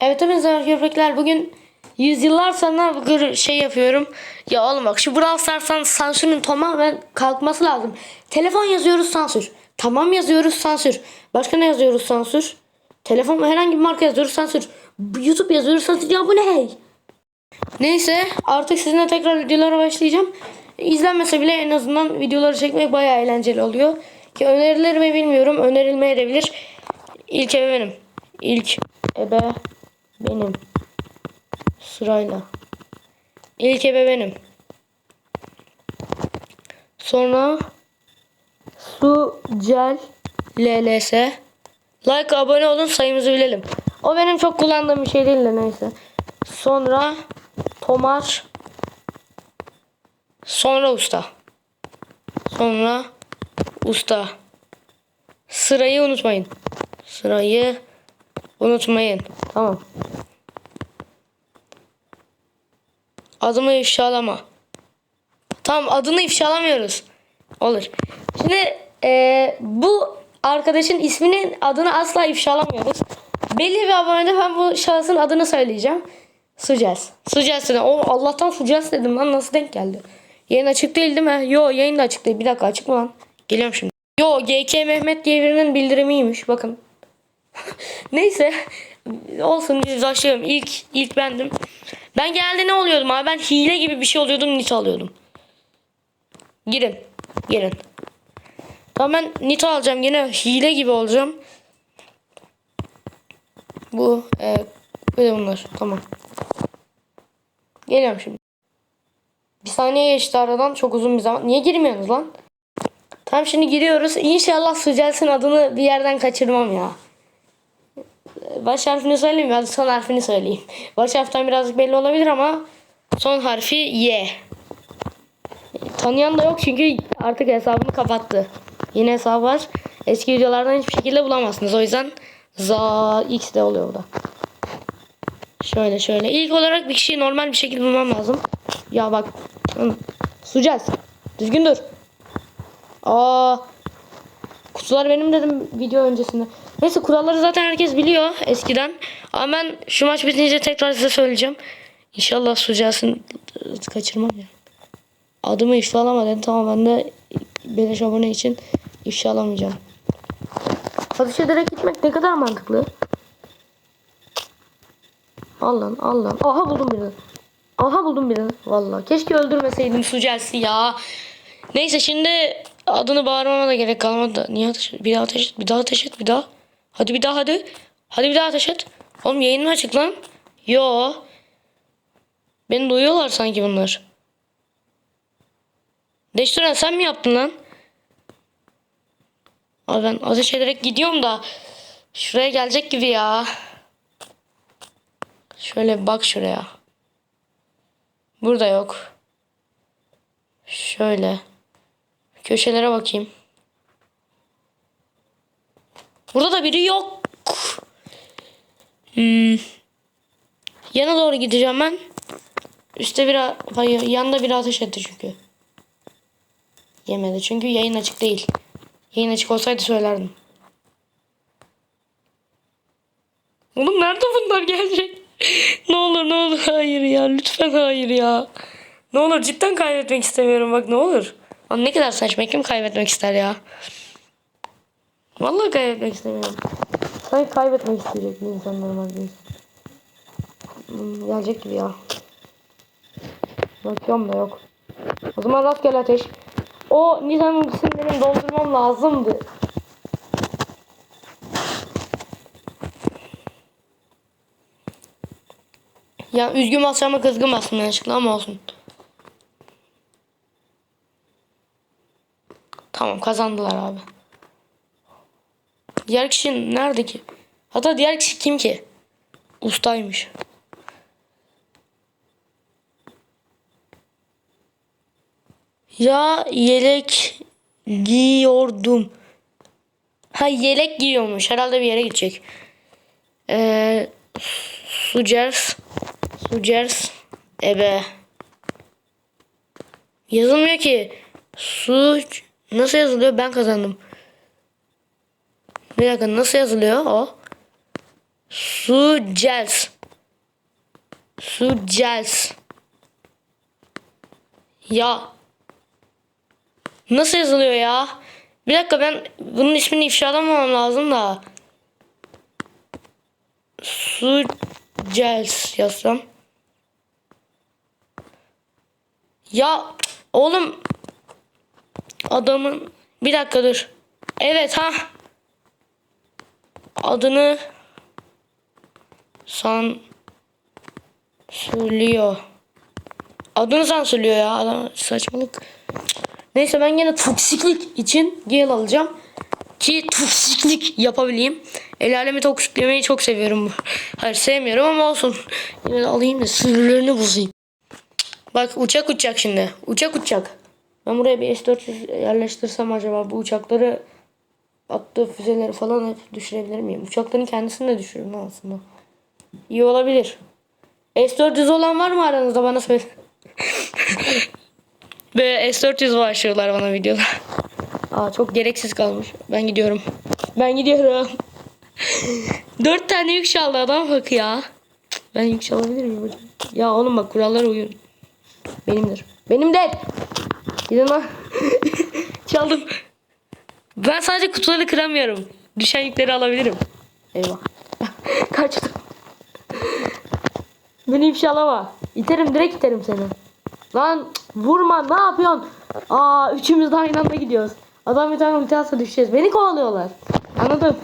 Evet hepinize köpekler bugün yüzyıllar sonra bir şey yapıyorum. Ya oğlum bak şu Brawl Stars'tan sansürün tamamen kalkması lazım. Telefon yazıyoruz sansür. Tamam yazıyoruz sansür. Başka ne yazıyoruz sansür? Telefon herhangi bir marka yazıyoruz sansür. YouTube yazıyoruz sansür. Ya bu ne hey? Neyse artık sizinle tekrar videolara başlayacağım. İzlenmese bile en azından videoları çekmek bayağı eğlenceli oluyor. Ki önerilir mi bilmiyorum. Önerilmeye de bilir. İlk ebe benim. İlk ebe benim. Sırayla. İlk ebe benim. Sonra Su Cel LLS. Like abone olun sayımızı bilelim. O benim çok kullandığım bir şey değil de neyse. Sonra Tomar. Sonra usta. Sonra usta. Sırayı unutmayın. Sırayı unutmayın. Tamam. Adımı ifşalama. Tamam adını ifşalamıyoruz. Olur. Şimdi eee, bu arkadaşın isminin adını asla ifşalamıyoruz. Belli bir abonede ben bu şahsın adını söyleyeceğim. Sucez. Sucez dedim. O Allah'tan Sucez dedim lan nasıl denk geldi? Yayın açık değil değil mi? Yo yayın da açık değil. Bir dakika açık mı lan? Geliyorum şimdi. Yo GK Mehmet diye birinin bildirimiymiş. Bakın. Neyse. Olsun biz başlayalım. İlk, ilk bendim. Ben geldi ne oluyordum abi? Ben hile gibi bir şey oluyordum. Nita alıyordum. Girin. Girin. Tamam ben Nita alacağım. Yine hile gibi olacağım. Bu. E, de bunlar. Tamam. Geliyorum şimdi. Bir saniye geçti aradan. Çok uzun bir zaman. Niye girmiyorsunuz lan? Tamam şimdi giriyoruz. İnşallah Sucels'in adını bir yerden kaçırmam ya. Baş harfini söyleyeyim? Hadi son harfini söyleyeyim. Baş harften birazcık belli olabilir ama son harfi Y. Tanıyan da yok çünkü artık hesabını kapattı. Yine hesabı var. Eski videolardan hiçbir şekilde bulamazsınız. O yüzden za x de oluyor burada. Şöyle şöyle. İlk olarak bir kişiyi normal bir şekilde bulmam lazım. Ya bak. Hı. Sucez. Düzgün dur. Aa. Kutular benim dedim video öncesinde. Neyse kuralları zaten herkes biliyor eskiden. Ama ben şu maç bitince tekrar size söyleyeceğim. İnşallah Sucez'in kaçırmam ya. Adımı ifşa alama dedim. Tamam ben de beleş abone için ifşa alamayacağım. Satış ederek gitmek ne kadar mantıklı. Al lan al lan. Aha buldum birini. Aha buldum birini. Vallahi keşke öldürmeseydim Sucels'i ya. Neyse şimdi adını bağırmama da gerek kalmadı. Niye ateş? Bir daha ateş et. Bir daha ateş et. Bir daha. Hadi bir daha hadi. Hadi bir daha ateş et. Oğlum yayın mı açık lan? Yo. Beni duyuyorlar sanki bunlar. Deşturan sen mi yaptın lan? Abi ben ateş ederek gidiyorum da şuraya gelecek gibi ya. Şöyle bak şuraya. Burada yok. Şöyle. Köşelere bakayım. Burada da biri yok. Hmm. Yana doğru gideceğim ben. Üste bir hayır yanda bir ateş etti çünkü. Yemedi çünkü yayın açık değil. Yayın açık olsaydı söylerdim. Oğlum nerede bunlar gelecek? ne olur ne olur hayır ya lütfen hayır ya. Ne olur cidden kaybetmek istemiyorum bak ne olur. Lan ne kadar saçma kim kaybetmek ister ya. Vallahi kaybetmek istemiyorum. Sanki kaybetmek isteyecek bir insan normal bir insan. Hmm, gelecek gibi ya. Bakıyorum da yok. O zaman rastgele ateş. O Nizam'ın isimlerini doldurmam lazımdı. Ya üzgün basacağıma kızgın bastım yanlışlıkla ama olsun. Tamam kazandılar abi. Diğer kişi nerede ki? Hatta diğer kişi kim ki? Ustaymış. Ya yelek giyiyordum. Ha yelek giyiyormuş. Herhalde bir yere gidecek. Ee, Sugers. Sugers. Ebe. Yazılmıyor ki. Su nasıl yazılıyor? Ben kazandım. Bir dakika nasıl yazılıyor o? Su gels. Su gels. Ya. Nasıl yazılıyor ya? Bir dakika ben bunun ismini ifşalamamam lazım da. Su gels yazsam. Ya oğlum adamın bir dakika dur. Evet ha. Adını san söylüyor. Adını sansürlüyor ya adam saçmalık. Neyse ben yine toksiklik için gel alacağım. Ki toksiklik yapabileyim. El alemi toksiklemeyi çok seviyorum. Hayır sevmiyorum ama olsun. Yine de alayım da sınırlarını bozayım. Bak uçak uçacak şimdi. Uçak uçacak. Ben buraya bir S-400 yerleştirsem acaba bu uçakları attığı füzeleri falan hep düşürebilir miyim? Uçakların kendisini de düşürürüm aslında. İyi olabilir. S-400 olan var mı aranızda bana söyle. Böyle S-400 başlıyorlar bana videoda. Aa çok gereksiz kalmış. Ben gidiyorum. Ben gidiyorum. Dört tane yük çaldı adam bak ya. Ben yük çalabilir miyim? Ya oğlum bak kurallara uyun. Benimdir. Benim de. Gidin lan. Çaldım. Ben sadece kutuları kıramıyorum. Düşen yükleri alabilirim. Eyvah. Kaçtım. Beni ifşalama. İterim direkt iterim seni. Lan vurma ne yapıyorsun? Aa üçümüz de aynı anda gidiyoruz. Adam bir tane ulti düşeceğiz. Beni kovalıyorlar. Anladım.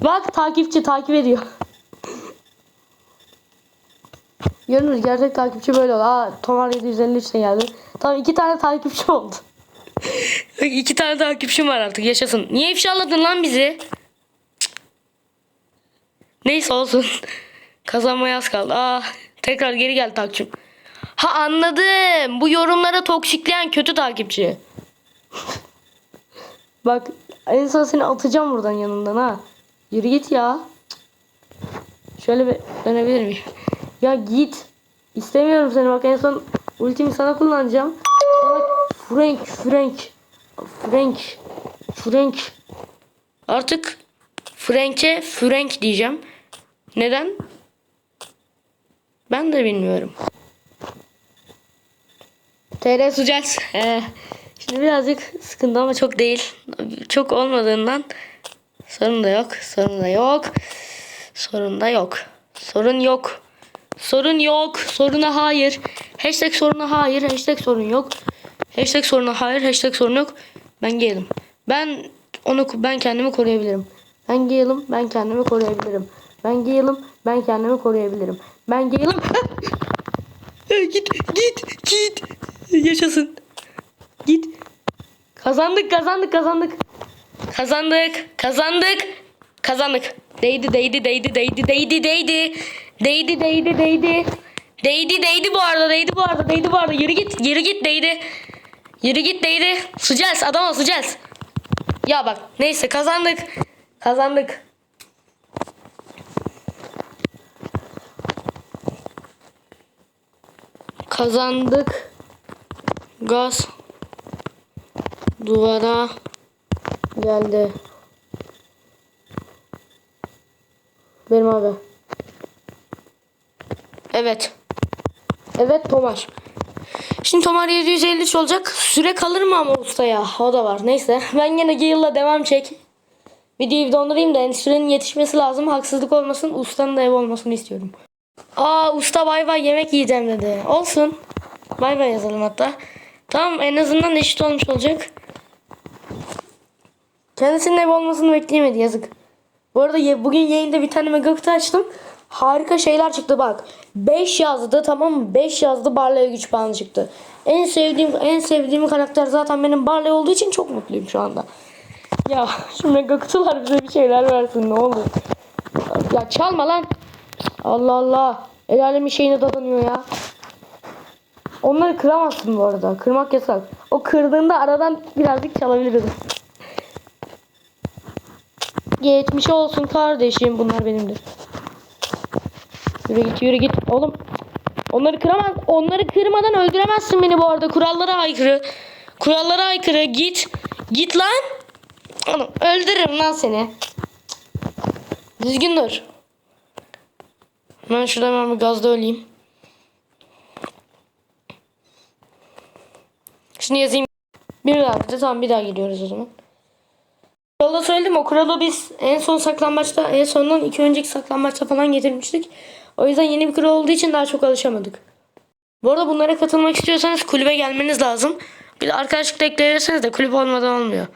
Bak takipçi takip ediyor. Görünür gerçek takipçi böyle oldu. Aa Tomar 753 de geldi. Tamam iki tane takipçi oldu. iki tane takipçim var artık yaşasın. Niye ifşaladın lan bizi? Neyse olsun. Kazanmaya az kaldı. Aa, tekrar geri gel takipçim. Ha anladım. Bu yorumlara toksikleyen kötü takipçi. Bak en son seni atacağım buradan yanından ha. Yürü git ya. Şöyle bir dönebilir miyim? Ya git. İstemiyorum seni bak en son ultimi sana kullanacağım. Frank, Frank, Frank, Frank. Artık Frank'e Frank diyeceğim. Neden? Ben de bilmiyorum. TR Sucels. Ee, şimdi birazcık sıkıntı ama çok değil. Çok olmadığından sorun da yok. Sorun da yok. Sorun da yok. Sorun yok. Sorun yok. Soruna hayır. Hashtag soruna hayır. Hashtag sorun yok. Hashtag soruna hayır. Hashtag sorun yok. Ben gelim. Ben onu ben kendimi koruyabilirim. Ben gelim. Ben kendimi koruyabilirim. Ben gelim. Ben kendimi koruyabilirim. Ben gelim. git git git. Yaşasın. Git. Kazandık kazandık kazandık. Kazandık kazandık. Kazandık. Değdi değdi değdi değdi değdi değdi. Değdi değdi değdi. Değdi değdi bu arada değdi bu arada değdi bu arada. Yürü git yürü git değdi. Yürü git değdi. Sucels adam ol sucels. Ya bak neyse kazandık. Kazandık. Kazandık. Gaz duvara geldi. Benim abi. Evet. Evet Tomar. Şimdi Tomar 753 olacak. Süre kalır mı ama ustaya? O da var. Neyse. Ben yine Gale'la devam çek. Videoyu dondurayım da yani sürenin yetişmesi lazım. Haksızlık olmasın. Ustanın da ev olmasını istiyorum. Aa usta bay bay yemek yiyeceğim dedi. Olsun. Bay bay yazalım hatta. Tamam en azından eşit olmuş olacak. Kendisinin ev olmasını bekleyemedi yazık. Bu arada bugün yayında bir tane mega açtım. Harika şeyler çıktı bak. 5 yazdı tamam mı? 5 yazdı Barley güç puanı çıktı. En sevdiğim en sevdiğim karakter zaten benim Barley olduğu için çok mutluyum şu anda. Ya şu mega kutular bize bir şeyler versin ne olur. Ya çalma lan. Allah Allah. El alemin şeyine dadanıyor ya. Onları kıramazsın bu arada. Kırmak yasak. O kırdığında aradan birazcık çalabiliriz. Geçmiş olsun kardeşim. Bunlar benimdir. Yürü git yürü git. Oğlum. Onları kıramaz. Onları kırmadan öldüremezsin beni bu arada. Kurallara aykırı. Kurallara aykırı. Git. Git lan. Oğlum öldürürüm lan seni. Düzgün dur. Ben şurada hemen bir gazda öleyim. Şimdi yazayım. Bir daha bize tamam bir daha gidiyoruz o zaman. Yolda söyledim o kuralı biz en son saklambaçta en sondan iki önceki saklambaçta falan getirmiştik. O yüzden yeni bir kural olduğu için daha çok alışamadık. Bu arada bunlara katılmak istiyorsanız kulübe gelmeniz lazım. Bir de arkadaşlıkta ekleyebilirseniz de kulüp olmadan olmuyor.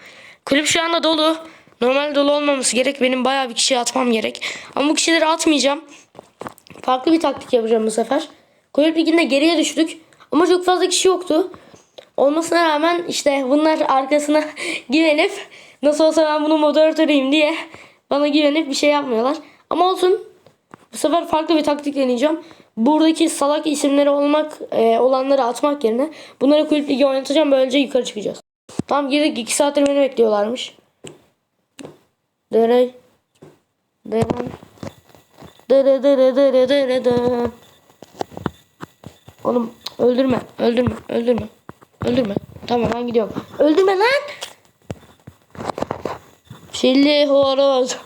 Kulüp şu anda dolu. Normal dolu olmaması gerek. Benim bayağı bir kişiye atmam gerek. Ama bu kişileri atmayacağım. Farklı bir taktik yapacağım bu sefer. Kulüp liginde geriye düştük. Ama çok fazla kişi yoktu. Olmasına rağmen işte bunlar arkasına güvenip nasıl olsa ben bunun moderatörüyüm diye bana güvenip bir şey yapmıyorlar. Ama olsun. Bu sefer farklı bir taktik deneyeceğim. Buradaki salak isimleri olmak e, olanları atmak yerine bunları kulüp ligi oynatacağım. Böylece yukarı çıkacağız. Tam girdik 2 saattir beni bekliyorlarmış. Dere. Dere. Dere dere dere dere dere. Oğlum öldürme, öldürme, öldürme. Öldürme. Tamam ben gidiyorum. Öldürme lan. Çilli horoz.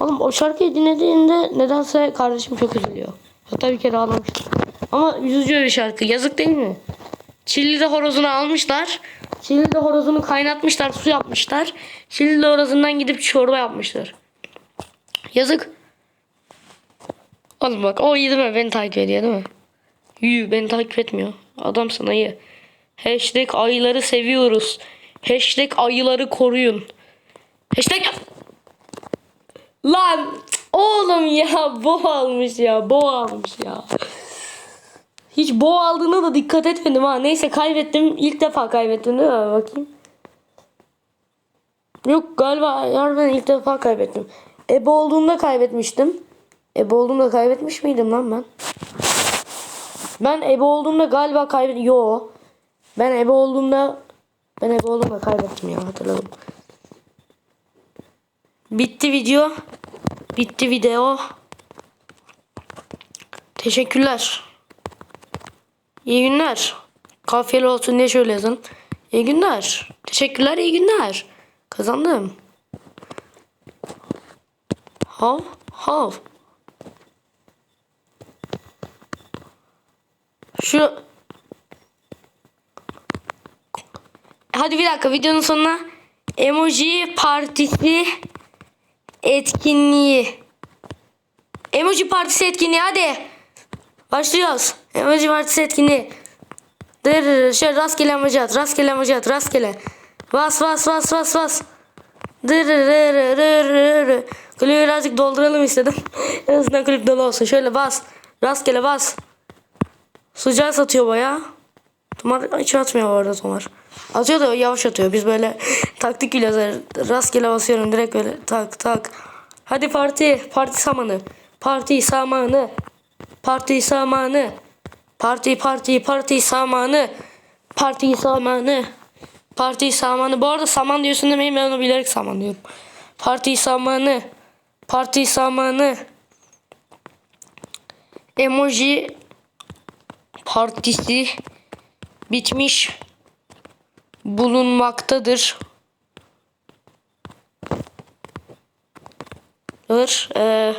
Oğlum o şarkıyı dinlediğinde nedense kardeşim çok üzülüyor. Hatta bir kere ağlamıştı. Ama üzücü bir şarkı. Yazık değil mi? Çilli'de horozunu almışlar. Çilli'de horozunu kaynatmışlar, su yapmışlar. Çilli'de horozundan gidip çorba yapmışlar. Yazık. Oğlum bak o iyi değil mi? Beni takip ediyor değil mi? Yü beni takip etmiyor. Adamsın ayı. Hashtag ayıları seviyoruz. Hashtag ayıları koruyun. Hashtag... Lan oğlum ya boğa almış ya boğa almış ya. Hiç boğa aldığına da dikkat etmedim ha. Neyse kaybettim. İlk defa kaybettim değil mi? Bakayım. Yok galiba harbiden ilk defa kaybettim. Ebe olduğumda kaybetmiştim. Ebe olduğumda kaybetmiş miydim lan ben? Ben ebe olduğumda galiba kaybettim. Yo. Ben ebe olduğumda ben ebe olduğumda kaybettim ya hatırladım. Bitti video. Bitti video. Teşekkürler. İyi günler. Kafiyeli olsun diye şöyle yazın. İyi günler. Teşekkürler iyi günler. Kazandım. Hav hav. Şu Hadi bir dakika videonun sonuna emoji partisi etkinliği. Emoji partisi etkinliği hadi. Başlıyoruz. Emoji partisi etkinliği. Dır şöyle rastgele emoji at. Rastgele emoji at. Rastgele. Bas bas bas bas bas. Dır Kulübü birazcık dolduralım istedim. en azından kulüp dolu olsun. Şöyle bas. Rastgele bas. Sıcağı satıyor baya. Tomar hiç atmıyor bu arada Tomar. Atıyor da yavaş atıyor. Biz böyle taktik biliyoruz. Rastgele basıyorum direkt böyle tak tak. Hadi parti. Parti samanı. Parti samanı. Parti samanı. Parti parti parti samanı. Parti samanı. Parti samanı. Bu arada saman diyorsun demeyin ben onu bilerek saman diyorum. Parti samanı. Parti samanı. Emoji partisi bitmiş bulunmaktadır. Dur, e,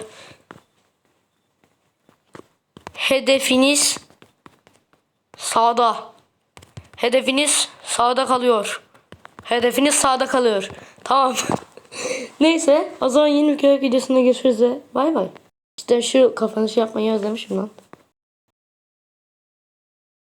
hedefiniz sağda. Hedefiniz sağda kalıyor. Hedefiniz sağda kalıyor. Tamam. Neyse o zaman yeni bir köy videosunda görüşürüz. Bay bay. İşte şu kapanışı yapmayı özlemişim lan.